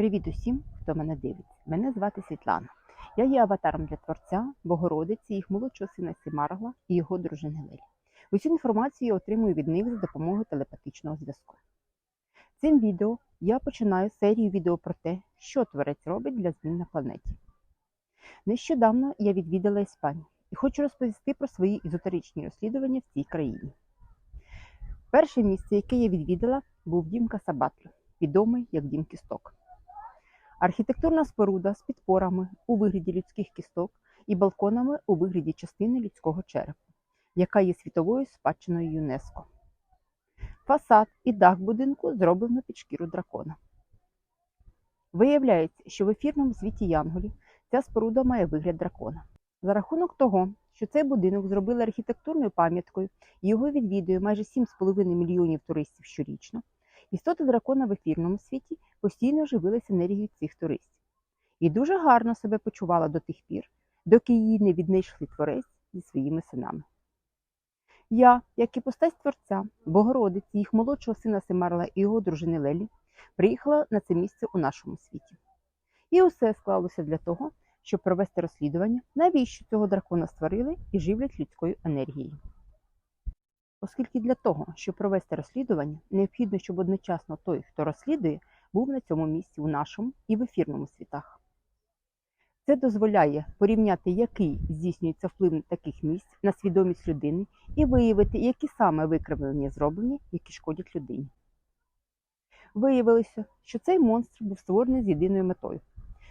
Привіт усім, хто мене дивиться. Мене звати Світлана. Я є аватаром для творця, Богородиці, їх молодшого сина Сімаргла і його дружини Лелі. Усю інформацію я отримую від них за допомогою телепатичного зв'язку. Цим відео я починаю серію відео про те, що творець робить для змін на планеті. Нещодавно я відвідала Іспанію і хочу розповісти про свої езотеричні розслідування в цій країні. Перше місце, яке я відвідала, був дім Касабатлю, відомий як дім кісток. Архітектурна споруда з підпорами у вигляді людських кісток і балконами у вигляді частини людського черепу, яка є світовою спадщиною ЮНЕСКО. Фасад і дах будинку зроблено під шкіру дракона. Виявляється, що в ефірному світі Янголів ця споруда має вигляд дракона. За рахунок того, що цей будинок зробили архітектурною пам'яткою і його відвідує майже 7,5 мільйонів туристів щорічно, істоти дракона в ефірному світі постійно живилася енергією цих туристів. І дуже гарно себе почувала до тих пір, доки її не віднайшли творець зі своїми синами. Я, як і постать творця, Богородиці, їх молодшого сина Семарла і його дружини Лелі, приїхала на це місце у нашому світі. І усе склалося для того, щоб провести розслідування, навіщо цього дракона створили і живлять людською енергією. Оскільки для того, щоб провести розслідування, необхідно, щоб одночасно той, хто розслідує, був на цьому місці у нашому і в ефірному світах. Це дозволяє порівняти, який здійснюється вплив таких місць на свідомість людини і виявити, які саме викривлення зроблені, які шкодять людині. Виявилося, що цей монстр був створений з єдиною метою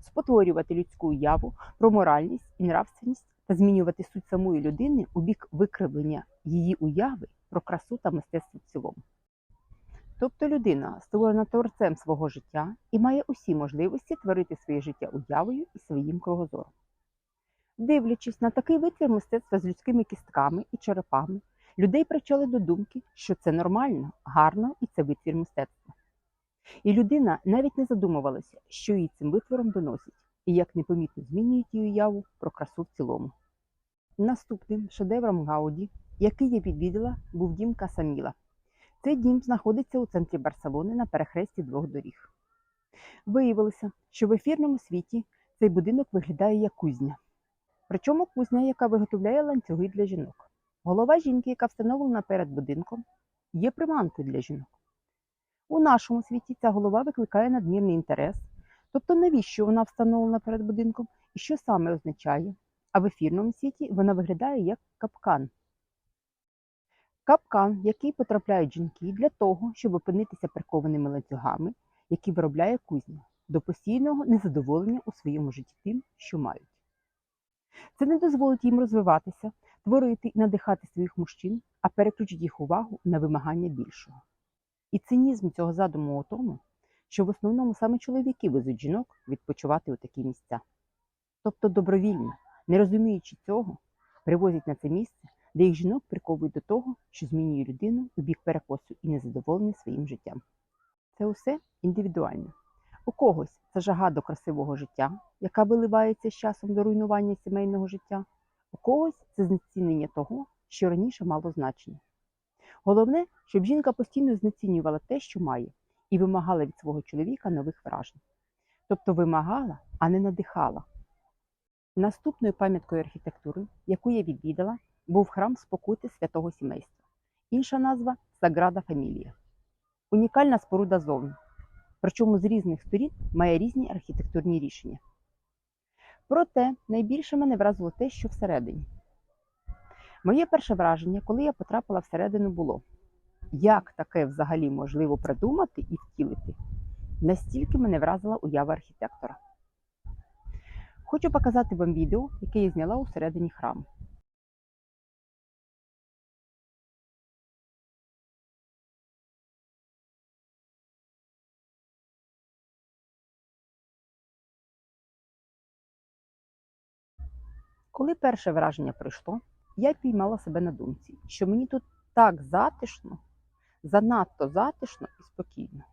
спотворювати людську уяву про моральність і нравственність та змінювати суть самої людини у бік викривлення її уяви про красу та мистецтво в цілому. Тобто людина створена творцем свого життя і має усі можливості творити своє життя уявою і своїм кругозором. Дивлячись на такий витвір мистецтва з людськими кістками і черепами, людей привчали до думки, що це нормально, гарно і це витвір мистецтва. І людина навіть не задумувалася, що їй цим витвором доносять, і як непомітно змінюють її уяву про красу в цілому. Наступним шедевром Гауді, який я відвідала, був дім Касаміла. Цей дім знаходиться у центрі Барселони на перехресті двох доріг. Виявилося, що в ефірному світі цей будинок виглядає як кузня. Причому кузня, яка виготовляє ланцюги для жінок. Голова жінки, яка встановлена перед будинком, є приманкою для жінок. У нашому світі ця голова викликає надмірний інтерес, тобто навіщо вона встановлена перед будинком і що саме означає, а в ефірному світі вона виглядає як капкан. Капкан, який потрапляють жінки для того, щоб опинитися прикованими ланцюгами, які виробляє кузня, до постійного незадоволення у своєму житті тим, що мають. Це не дозволить їм розвиватися, творити і надихати своїх мужчин, а переключить їх увагу на вимагання більшого. І цинізм цього задуму у тому, що в основному саме чоловіки везуть жінок відпочивати у такі місця. Тобто добровільно, не розуміючи цього, привозять на це місце, де їх жінок приковують до того, що змінює людину у бік перекосу і незадоволення своїм життям. Це усе індивідуально. У когось це жага до красивого життя, яка виливається з часом до руйнування сімейного життя, у когось це знецінення того, що раніше мало значення. Головне, щоб жінка постійно знецінювала те, що має, і вимагала від свого чоловіка нових вражень. Тобто вимагала, а не надихала. Наступною пам'яткою архітектури, яку я відвідала, був храм спокути святого сімейства. Інша назва Саграда Фамілія. Унікальна споруда зовні. Причому з різних сторін має різні архітектурні рішення. Проте найбільше мене вразило те, що всередині. Моє перше враження, коли я потрапила всередину, було, як таке взагалі можливо придумати і втілити. Настільки мене вразила уява архітектора. Хочу показати вам відео, яке я зняла у середині храму. Коли перше враження прийшло, я піймала себе на думці, що мені тут так затишно, занадто затишно і спокійно.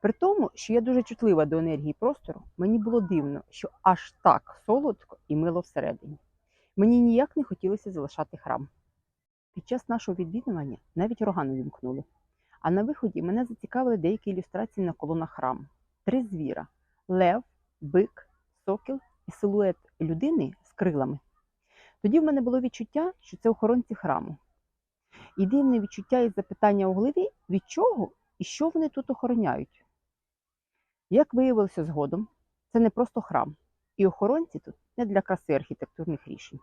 При тому, що я дуже чутлива до енергії простору, мені було дивно, що аж так солодко і мило всередині. Мені ніяк не хотілося залишати храм. Під час нашого відвідування навіть роган увімкнули. А на виході мене зацікавили деякі ілюстрації на колонах храму. три звіра лев, бик, сокіл і силует людини з крилами. Тоді в мене було відчуття, що це охоронці храму. І дивне відчуття і запитання у голові, від чого і що вони тут охороняють. Як виявилося згодом, це не просто храм, і охоронці тут не для краси архітектурних рішень.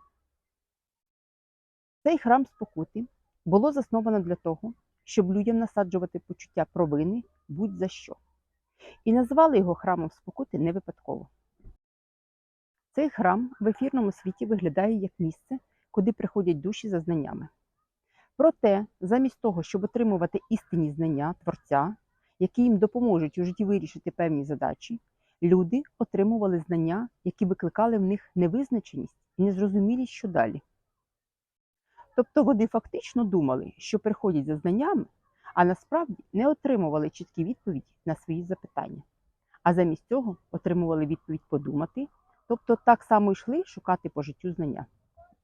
Цей храм спокути було засновано для того, щоб людям насаджувати почуття провини будь-за що. І назвали його храмом спокути не випадково. Цей храм в ефірному світі виглядає як місце, куди приходять душі за знаннями. Проте, замість того, щоб отримувати істинні знання Творця, які їм допоможуть у житті вирішити певні задачі, люди отримували знання, які викликали в них невизначеність і незрозумілість, що далі. Тобто вони фактично думали, що приходять за знаннями, а насправді не отримували чіткі відповіді на свої запитання. А замість цього отримували відповідь подумати, тобто так само йшли шукати по життю знання.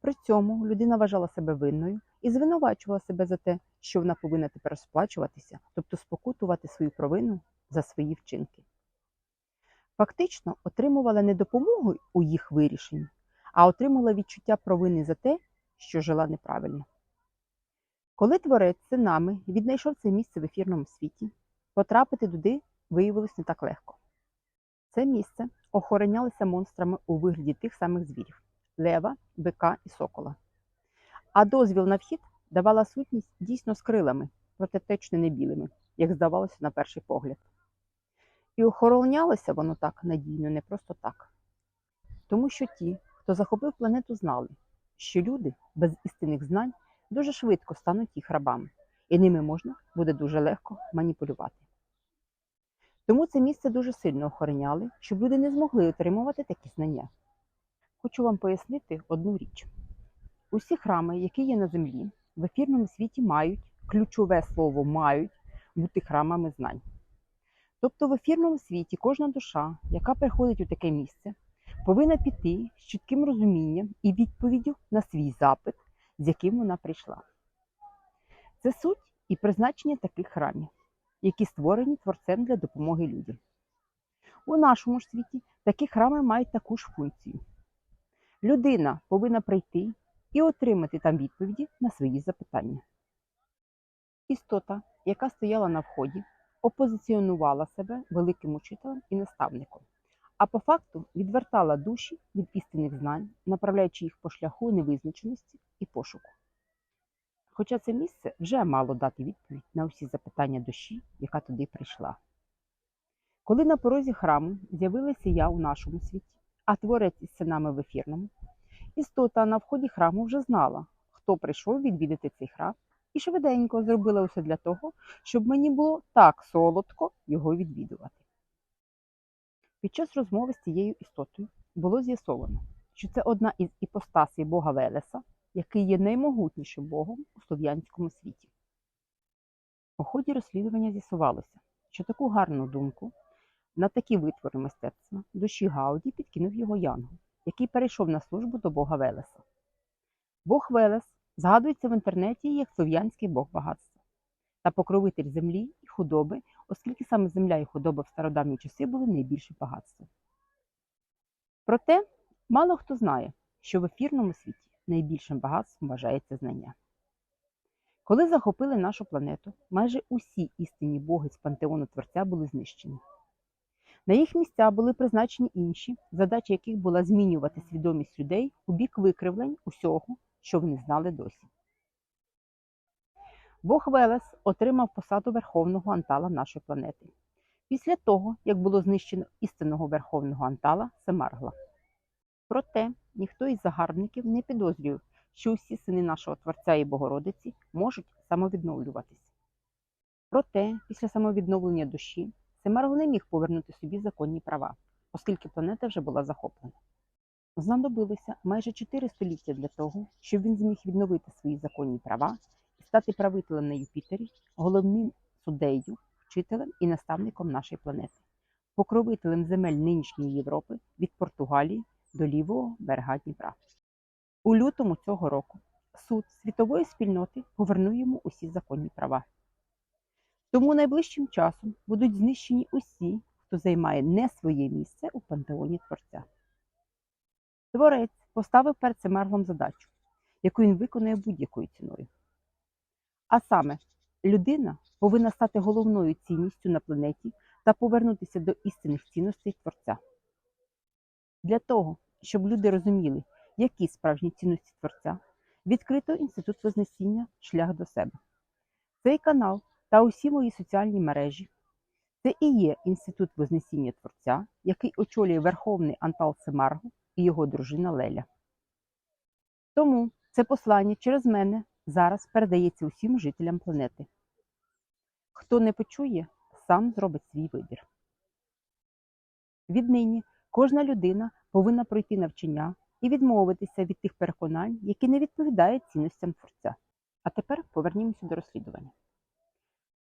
При цьому людина вважала себе винною і звинувачувала себе за те, що вона повинна тепер розплачуватися, тобто спокутувати свою провину за свої вчинки. Фактично отримувала не допомогу у їх вирішенні, а отримала відчуття провини за те, що жила неправильно. Коли творець синами віднайшов це місце в ефірному світі, потрапити туди виявилось не так легко. Це місце охоронялося монстрами у вигляді тих самих звірів лева, бика і сокола. А дозвіл на вхід давала сутність дійсно з крилами, проте точно не білими, як здавалося на перший погляд. І охоронялося воно так надійно не просто так. Тому що ті, хто захопив планету, знали, що люди без істинних знань дуже швидко стануть їх рабами, і ними можна буде дуже легко маніпулювати. Тому це місце дуже сильно охороняли, щоб люди не змогли отримувати такі знання. Хочу вам пояснити одну річ: усі храми, які є на землі, в ефірному світі мають ключове слово мають бути храмами знань. Тобто в ефірному світі кожна душа, яка приходить у таке місце, повинна піти з чітким розумінням і відповіддю на свій запит, з яким вона прийшла. Це суть і призначення таких храмів, які створені творцем для допомоги людям. У нашому ж світі такі храми мають таку ж функцію. Людина повинна прийти і отримати там відповіді на свої запитання. Істота, яка стояла на вході, опозиціонувала себе великим учителем і наставником, а по факту відвертала душі від істинних знань, направляючи їх по шляху невизначеності і пошуку. Хоча це місце вже мало дати відповідь на усі запитання душі, яка туди прийшла. Коли на порозі храму з'явилася я у нашому світі, а творець із синами в ефірному, істота на вході храму вже знала, хто прийшов відвідати цей храм, і швиденько зробила усе для того, щоб мені було так солодко його відвідувати. Під час розмови з цією істотою було з'ясовано, що це одна із іпостасій Бога Велеса, який є наймогутнішим Богом у слов'янському світі. У ході розслідування з'ясувалося, що таку гарну думку на такі витвори мистецтва душі Гауді підкинув його Янгол, який перейшов на службу до Бога Велеса. Бог Велес згадується в інтернеті як слов'янський Бог багатства та покровитель землі і худоби, оскільки саме земля і худоба в стародавні часи були найбільшим багатством. Проте мало хто знає, що в ефірному світі найбільшим багатством вважається знання. Коли захопили нашу планету, майже усі істинні боги з пантеону Творця були знищені. На їх місця були призначені інші, задача яких була змінювати свідомість людей у бік викривлень усього, що вони знали досі. Бог Велес отримав посаду Верховного Антала нашої планети після того, як було знищено істинного Верховного Антала Семаргла. Проте ніхто із загарбників не підозрював, що усі сини нашого Творця і Богородиці можуть самовідновлюватись. Проте, після самовідновлення душі, Семаргл не міг повернути собі законні права, оскільки планета вже була захоплена. Знадобилося майже 4 століття для того, щоб він зміг відновити свої законні права і стати правителем на Юпітері, головним суддею, вчителем і наставником нашої планети, покровителем земель нинішньої Європи від Португалії до лівого берега Дніпра. У лютому цього року суд світової спільноти повернув йому усі законні права. Тому найближчим часом будуть знищені усі, хто займає не своє місце у пантеоні Творця. Творець поставив перед Семерлом задачу, яку він виконує будь-якою ціною. А саме, людина повинна стати головною цінністю на планеті та повернутися до істинних цінностей Творця. Для того, щоб люди розуміли, які справжні цінності Творця, відкрито Інститут Вознесіння Шлях до себе. Цей канал та усі мої соціальні мережі це і є Інститут Вознесіння Творця, який очолює Верховний Антал Семаргу і його дружина Леля. Тому це послання через мене зараз передається усім жителям планети. Хто не почує, сам зробить свій вибір. Віднині кожна людина повинна пройти навчання і відмовитися від тих переконань, які не відповідають цінностям творця. А тепер повернімося до розслідування.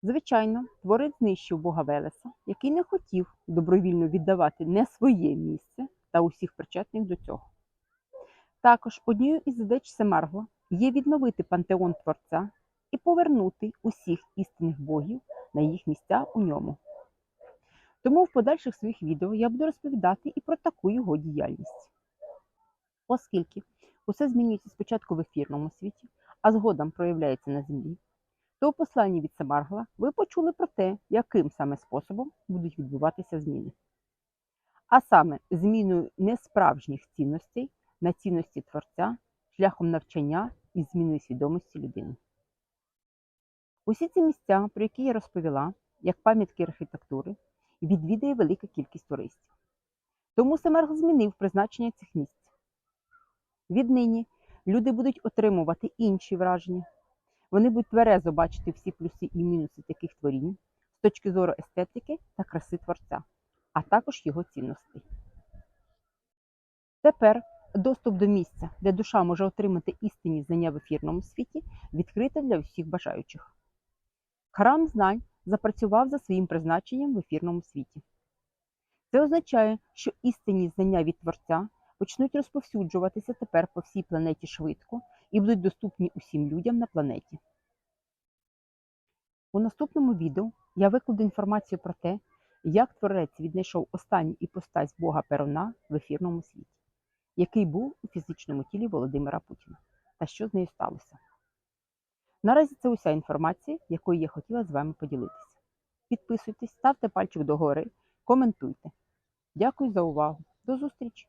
Звичайно, творець знищив Бога Велеса, який не хотів добровільно віддавати не своє місце та усіх причетних до цього. Також однією із задач Семаргла є відновити пантеон Творця і повернути усіх істинних богів на їх місця у ньому. Тому в подальших своїх відео я буду розповідати і про таку його діяльність. Оскільки усе змінюється спочатку в ефірному світі, а згодом проявляється на землі, то у посланні від Семаргла ви почули про те, яким саме способом будуть відбуватися зміни. А саме зміною несправжніх цінностей на цінності Творця шляхом навчання і зміною свідомості людини. Усі ці місця, про які я розповіла, як пам'ятки архітектури, відвідає велика кількість туристів. Тому Семерг змінив призначення цих місць. Віднині люди будуть отримувати інші враження. Вони будуть тверезо бачити всі плюси і мінуси таких творінь з точки зору естетики та краси творця, а також його цінностей. Тепер доступ до місця, де душа може отримати істинні знання в ефірному світі, відкритий для всіх бажаючих. Храм знань запрацював за своїм призначенням в ефірному світі. Це означає, що істинні знання від Творця почнуть розповсюджуватися тепер по всій планеті швидко і будуть доступні усім людям на планеті. У наступному відео я викладу інформацію про те, як творець віднайшов останню іпостась Бога Перуна в ефірному світі, який був у фізичному тілі Володимира Путіна, та що з нею сталося. Наразі це уся інформація, якою я хотіла з вами поділитися. Підписуйтесь, ставте пальчик догори, коментуйте. Дякую за увагу. До зустрічі!